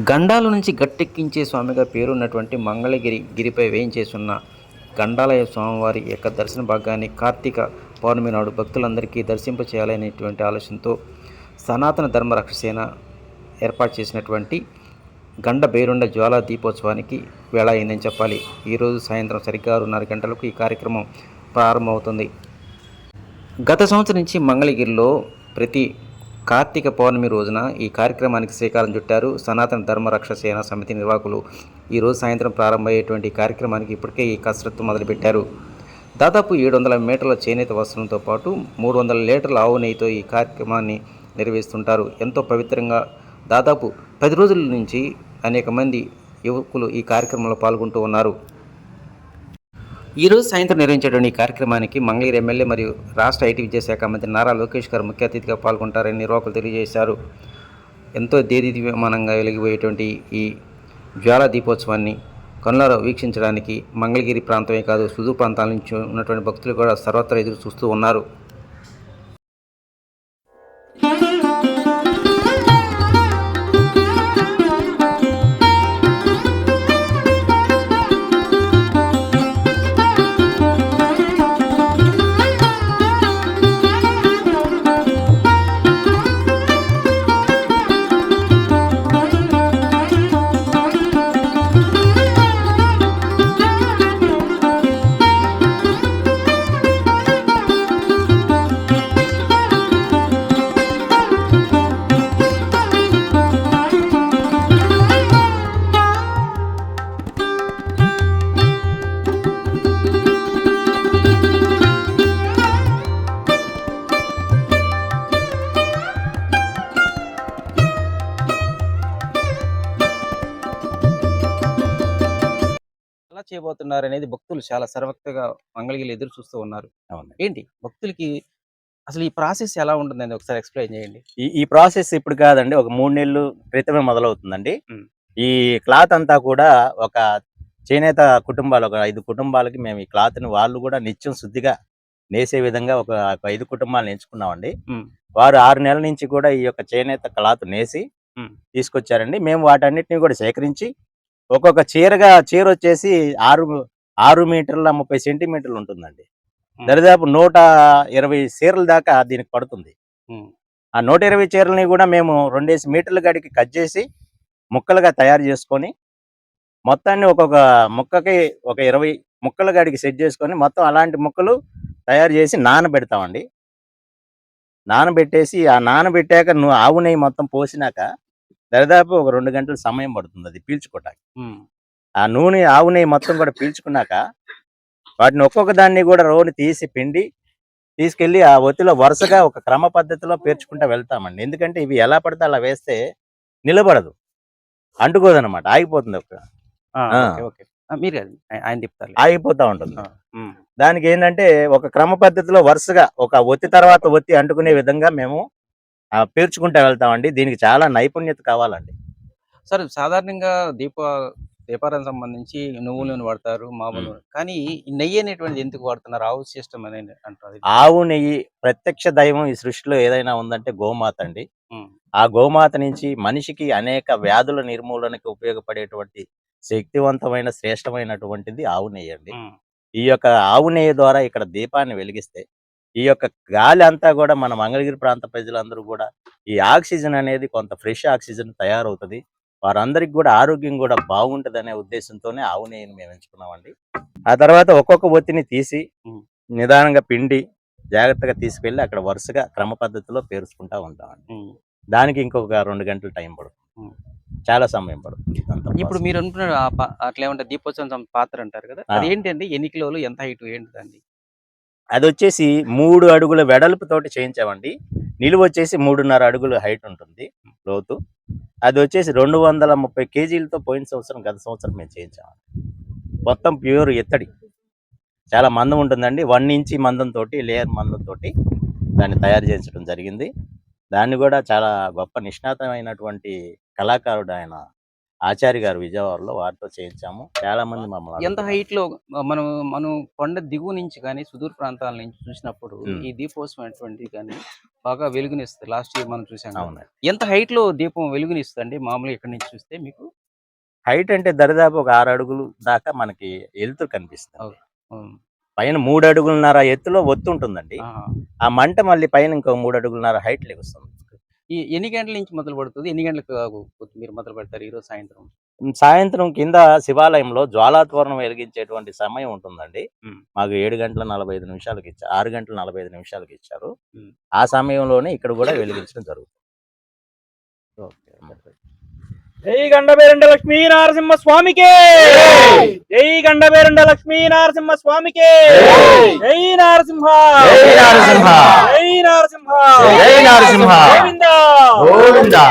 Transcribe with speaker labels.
Speaker 1: గండాల నుంచి గట్టెక్కించే స్వామిగా పేరున్నటువంటి మంగళగిరి గిరిపై వేయించేసున్న గండాలయ స్వామివారి యొక్క దర్శన భాగాన్ని కార్తీక పౌర్ణమి నాడు భక్తులందరికీ దర్శింప చేయాలనేటువంటి ఆలోచనతో సనాతన ధర్మ రక్షసేన ఏర్పాటు చేసినటువంటి గండ బేరుండ జ్వాలా దీపోత్సవానికి వేళ అయిందని చెప్పాలి. ఈరోజు సాయంత్రం సరిగ్గా ఆరున్నర గంటలకు ఈ కార్యక్రమం ప్రారంభమవుతుంది. గత సంవత్సరం నుంచి మంగళగిరిలో ప్రతి కార్తీక పౌర్ణమి రోజున ఈ కార్యక్రమానికి శ్రీకారం చుట్టారు సనాతన ధర్మరక్ష సేన సమితి నిర్వాహకులు. ఈరోజు సాయంత్రం ప్రారంభమయ్యేటువంటి కార్యక్రమానికి ఇప్పటికే ఈ కసరత్తు మొదలుపెట్టారు. దాదాపు ఏడు వందల మీటర్ల చేనేత వస్త్రంతో పాటు మూడు వందల లీటర్ల ఆవు నెయ్యితో ఈ కార్యక్రమాన్ని నిర్వహిస్తుంటారు. ఎంతో పవిత్రంగా దాదాపు పది రోజుల నుంచి అనేక మంది యువకులు ఈ కార్యక్రమంలో పాల్గొంటూ ఉన్నారు. ఈరోజు సాయంత్రం నిర్వహించేటువంటి ఈ కార్యక్రమానికి మంగళగిరి ఎమ్మెల్యే మరియు రాష్ట్ర ఐటీ విద్యాశాఖ మంత్రి నారా లోకేష్ గారు ముఖ్య అతిథిగా పాల్గొంటారని నిర్వాహకులు తెలియజేశారు. ఎంతో దేదీప్యమానంగా వెలిగిపోయేటువంటి ఈ జ్వాల దీపోత్సవాన్ని కనులారా వీక్షించడానికి మంగళగిరి ప్రాంతమే కాదు సుదూర్ ప్రాంతాల నుంచి ఉన్నటువంటి భక్తులు కూడా సర్వత్రా ఎదురు చూస్తూ ఉన్నారు. చేయబోతున్నారు అనేది భక్తులు చాలా సర్వక్తగా మంగళగిరి ఎదురు చూస్తూ ఉన్నారు. ఏంటి? భక్తులకి అసలు ఈ ప్రాసెస్ ఎలా ఉంటుందని ఒకసారి ఎక్స్ప్లెయిన్ చేయండి.
Speaker 2: ఈ ఈ ప్రాసెస్ ఇప్పుడు కాదండి. ఒక మూడు నెలలు క్రితమే మొదలవుతుందండి. ఈ క్లాత్ అంతా కూడా ఒక చేనేత కుటుంబాలు ఒక ఐదు కుటుంబాలకి మేము ఈ క్లాత్ని వాళ్ళు కూడా నిత్యం శుద్ధిగా నేసే విధంగా ఒక ఐదు కుటుంబాలను ఎంచుకున్నామండి. వారు ఆరు నెలల నుంచి కూడా ఈ యొక్క చేనేత క్లాత్ నేసి. తీసుకొచ్చారండి. మేము వాటన్నిటిని కూడా సేకరించి ఒక్కొక్క చీరగా చీర వచ్చేసి ఆరు ఆరు మీటర్ల ముప్పై సెంటీమీటర్లు ఉంటుందండి. దరిదాపు నూట ఇరవై చీరల దాకా దీనికి పడుతుంది. ఆ నూట ఇరవై చీరలని కూడా మేము రెండేసి మీటర్ల గడికి కట్ చేసి ముక్కలుగా తయారు చేసుకొని మొత్తాన్ని ఒక్కొక్క ముక్కకి ఒక ఇరవై ముక్కల గడికి సెట్ చేసుకొని మొత్తం అలాంటి ముక్కలు తయారు చేసి నానబెడతామండి నానబెట్టేసి ఆ నానబెట్టాక నువ్వు ఆవు నెయ్యి మొత్తం పోసినాక దరిదాపు ఒక రెండు గంటల సమయం పడుతుంది అది పీల్చుకోవటానికి ఆ నూనె ఆవు నెయ్యి మొత్తం కూడా పీల్చుకున్నాక వాటిని ఒక్కొక్క దాన్ని కూడా రోని తీసి పిండి తీసుకెళ్ళి ఆ ఒత్తిలో వరుసగా ఒక క్రమ పద్ధతిలో పేర్చుకుంటూ వెళ్తామండి. ఎందుకంటే ఇవి ఎలా పడితే అలా వేస్తే నిలబడదు. అంటుకోదన్నమాట. ఆగిపోతుంది ఒక
Speaker 1: మీరు ఆయన చెప్తారు
Speaker 2: ఆగిపోతా ఉంటుంది. దానికి ఏంటంటే ఒక క్రమ పద్ధతిలో వరుసగా ఒక ఒత్తి తర్వాత ఒత్తి అంటుకునే విధంగా మేము పేర్చుకుంటూ వెళ్తామండి. దీనికి చాలా నైపుణ్యత కావాలండి.
Speaker 1: సార్ సాధారణంగా దీప దీపారాధన సంబంధించి నువ్వుల నూనె వాడతారు మామూలు. కానీ ఈ నెయ్యి అనేటువంటిది ఎందుకు వాడుతున్నారు? ఆవు సిస్టమ్ అనేది అంటారు.
Speaker 2: ఆవు నెయ్యి ప్రత్యక్ష దైవం ఈ సృష్టిలో ఏదైనా ఉందంటే గోమాత అండి. ఆ గోమాత నుంచి మనిషికి అనేక వ్యాధుల నిర్మూలనకి ఉపయోగపడేటువంటి శక్తివంతమైన శ్రేష్టమైనటువంటిది ఆవు నెయ్యి అండి. ఈ యొక్క ఆవు నెయ్యి ద్వారా ఇక్కడ దీపాన్ని వెలిగిస్తే ఈ యొక్క గాలి అంతా కూడా మన మంగళగిరి ప్రాంత ప్రజలందరూ కూడా ఈ ఆక్సిజన్ అనేది కొంత ఫ్రెష్ ఆక్సిజన్ తయారవుతుంది వారందరికి కూడా ఆరోగ్యం కూడా బాగుంటది అనే ఉద్దేశంతోనే ఆవు నెయ్యిని మేము ఎంచుకున్నామండి ఆ తర్వాత ఒక్కొక్క ఒత్తిని తీసి. నిదానంగా పిండి జాగ్రత్తగా తీసుకెళ్ళి అక్కడ వరుసగా క్రమ పద్ధతిలో పేరుచుకుంటా ఉంటామండి. దానికి ఇంకొక రెండు గంటలు టైం పడుతుంది. చాలా సమయం పడుతుంది
Speaker 1: ఇప్పుడు. మీరు పా- అట్లా ఏమంటారు దీపోత్సవం పాత్ర అంటారు కదా
Speaker 2: ఆ.
Speaker 1: అది ఏంటండి ఎన్ని కిలోలు ఎంత హైట్ ఏంటిదండి
Speaker 2: అది వచ్చేసి మూడు అడుగుల వెడల్పు తోటి చేయించామండి. నిలువ వచ్చేసి మూడున్నర అడుగుల హైట్ ఉంటుంది లోతు. అది వచ్చేసి రెండు వందల ముప్పై కేజీలతో పోయిన సంవత్సరం గత సంవత్సరం మేము చేయించాము మొత్తం ప్యూర్ ఎత్తడి చాలా మందం ఉంటుందండి. వన్ ఇంచి మందం తోటి లేయర్ మందం తోటి దాన్ని తయారు చేయించడం జరిగింది. దాన్ని కూడా చాలా గొప్ప నిష్ణాతమైనటువంటి కళాకారుడు ఆయన ఆచార్య గారు విజయవాడలో వారితో చేయించాము చాలా మంది మమ్మల్ని
Speaker 1: ఎంత. హైట్లో మనం మనం కొండ దిగువ నుంచి కానీ సుదూర ప్రాంతాల నుంచి చూసినప్పుడు. ఈ దీపోత్సవం అటువంటిది కానీ బాగా వెలుగునిస్తుంది లాస్ట్ ఇయర్ మనం చూసాం.
Speaker 2: అవునండి
Speaker 1: ఎంత హైట్లో దీపం వెలుగునిస్తుంది మామూలుగా ఇక్కడ నుంచి చూస్తే మీకు
Speaker 2: హైట్ అంటే దరిదాపు ఒక ఆరు అడుగులు దాకా మనకి ఎలుతు కనిపిస్తుంది. పైన మూడు అడుగులున్నర ఎత్తులో ఒత్తు ఉంటుందండి. ఆ మంట మళ్ళీ పైన ఇంకో మూడు అడుగులున్నర హైట్ లెగుస్తుంది
Speaker 1: ఈ ఎన్ని గంటల నుంచి మొదలు పడుతుంది? ఎన్ని గంటలకు మీరు మొదలు పెడతారు ఈరోజు సాయంత్రం?
Speaker 2: సాయంత్రం కింద శివాలయంలో జ్వాలాతోరణం వెలిగించేటువంటి సమయం ఉంటుందండి. మాకు ఏడు గంటల నలభై ఐదు నిమిషాలకి ఇచ్చారు ఆరు గంటల నలభై ఐదు నిమిషాలకి ఇచ్చారు. ఆ సమయంలోనే ఇక్కడ కూడా వెలిగించడం జరుగుతుంది.
Speaker 3: జై గండబేరండ లక్ష్మీ నరసింహ స్వామికి! జై! గండబేరండ లక్ష్మీ నరసింహ స్వామికి! జై! నరసింహ!
Speaker 2: జై నరసింహ.
Speaker 3: జై నరసింహ!
Speaker 2: జై నరసింహ.
Speaker 3: గోవిందా
Speaker 2: గోవిందా